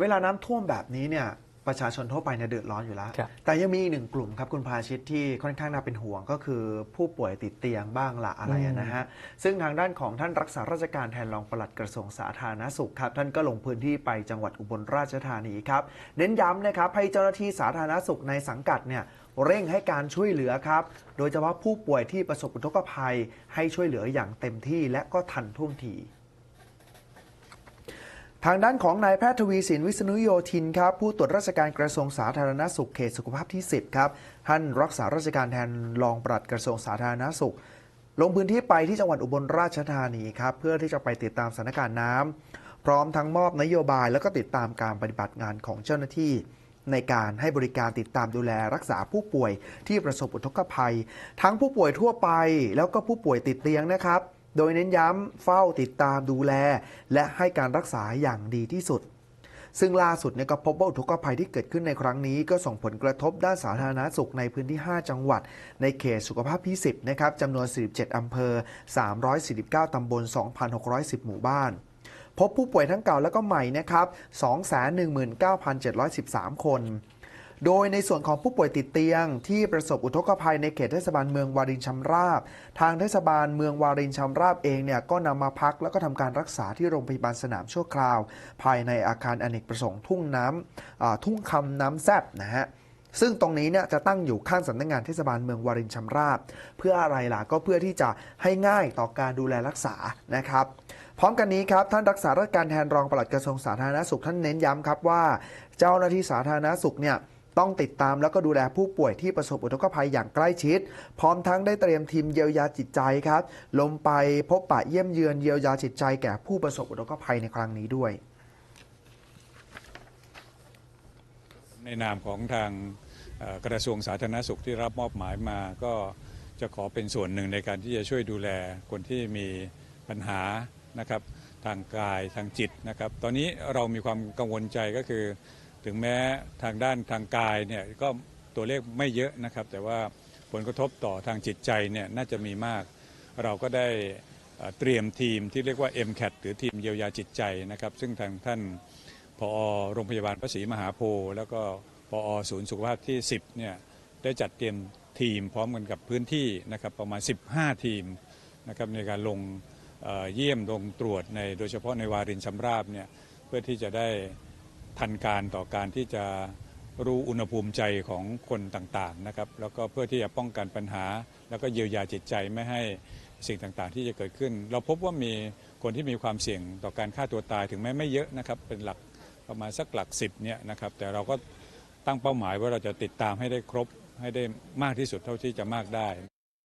เวลาน้ำท่วมแบบนี้เนี่ยประชาชนทั่วไปเนี่ยเดือดร้อนอยู่แล้ว ครับ แต่ยังมีอีกหนึ่งกลุ่มครับคุณพาชิตที่ค่อนข้างน่าเป็นห่วงก็คือผู้ป่วยติดเตียงบ้างละอะไรอะนะฮะ ซึ่งทางด้านของท่านรักษาราชการแทนรองปลัดกระทรวงสาธารณสุขครับ ท่านก็ลงพื้นที่ไปจังหวัดอุบลราชธานีครับ เน้นย้ำนะครับให้เจ้าหน้าที่สาธารณสุขในสังกัดเนี่ยเร่งให้การช่วยเหลือครับ โดยเฉพาะผู้ป่วยที่ประสบอุทกภัยให้ช่วยเหลืออย่างเต็มที่และก็ทันท่วงที ทางด้านของนายแพทย์ทวีสินวิษณุโยธินครับผู้ตรวจราชการกระทรวงสาธารณสุขเขตสุขภาพที่ 10 ครับ ท่านรักษาราชการแทนรองปลัดกระทรวงสาธารณสุข ลงพื้นที่ไปที่จังหวัดอุบลราชธานีครับ เพื่อที่จะไปติดตามสถานการณ์น้ำพร้อมทั้งมอบนโยบายแล้วก็ติดตามการปฏิบัติงานของเจ้าหน้าที่ ในการให้บริการติดตามดูแลรักษาผู้ป่วยที่ประสบอุทกภัย ทั้งผู้ป่วยทั่วไป แล้วก็ผู้ป่วยติดเตียงนะครับ โดยเน้นย้ำเฝ้าติดตามดูแล และให้การรักษาอย่างดีที่สุด ซึ่งล่าสุดเนี่ยก็พบว่าอุทกภัยที่เกิดขึ้นในครั้งนี้ก็ส่งผลกระทบด้านสาธารณสุขในพื้นที่ 5 จังหวัด ในเขตสุขภาพที่ 10 นะครับจำนวน 47 อำเภอ 349 ตำบล 2,610 หมู่บ้านพบผู้ป่วยทั้งเก่าและก็ใหม่นะครับ 219,713 คน โดยในส่วนของผู้ป่วยติดเตียง ที่ประสบอุทกภัยในเขตเทศบาลเมืองวารินชำราบ ทางเทศบาลเมืองวารินชำราบเองเนี่ยก็นำมาพักแล้วก็ทำการรักษาที่โรงพยาบาลสนามชั่วคราว ภายในอาคารอเนกประสงค์ทุ่งน้ำทุ่งคำน้ำแซบนะฮะซึ่งตรงนี้เนี่ยจะตั้งอยู่ข้างสำนักงานเทศบาลเมืองวารินชำราบ เพื่ออะไรล่ะก็เพื่อที่จะให้ง่ายต่อการดูแลรักษานะครับ พร้อมกันนี้ครับ ท่านรักษาราชการแทนรองปลัดกระทรวงสาธารณสุขท่านเน้นย้ำครับว่า เจ้าหน้าที่สาธารณสุขเนี่ย ต้องติดตามแล้วก็ดูแลผู้ป่วยที่ประสบอุทกภัยอย่างใกล้ชิด พร้อมทั้งได้เตรียมทีมเยียวยาจิตใจครับ ลงไปพบปะเยี่ยมเยือนเยียวยาจิตใจแก่ผู้ประสบอุทกภัยในครั้งนี้ด้วย ในนามของทางกระทรวงสาธารณสุขที่รับมอบหมายมา ก็จะขอเป็นส่วนหนึ่งในการที่จะช่วยดูแลคนที่มีปัญหานะครับทางกายทางจิตนะครับ ตอนนี้เรามีความกังวลใจก็คือ ถึงแม้ทางด้านทางกายเนี่ยก็ตัวเลขไม่เยอะนะครับ แต่ว่าผลกระทบต่อทางจิตใจเนี่ยน่าจะมีมาก เราก็ได้เตรียมทีมที่เรียกว่า MCAT หรือทีมเยียวยาจิตใจนะครับ ซึ่งทางท่านพอโรงพยาบาลพระศรีมหาโพธิ์แล้วก็พอศูนย์สุขภาพที่ 10เนี่ยได้จัดเตรียมทีมพร้อมกันกับพื้นที่นะครับประมาณ 15 ทีมนะครับในการลงเอ่อเยี่ยมลงตรวจในโดยเฉพาะในวารินชำราบเนี่ยเพื่อที่จะได้ ทันการต่อการที่จะรู้อุณหภูมิใจของคนต่างๆนะครับแล้วก็เพื่อที่จะป้องกันปัญหา แล้วก็เยียวยาจิตใจไม่ให้สิ่งต่างๆ ที่จะเกิดขึ้น เราพบว่ามีคนที่มีความเสี่ยงต่อการฆ่าตัวตายถึงแม้ไม่เยอะนะครับเป็นหลักประมาณสักหลักสิบเนี่ยนะครับแต่เราก็ตั้งเป้าหมายว่าเราจะติดตามให้ได้ครบให้ได้มากที่สุดเท่าที่จะมากได้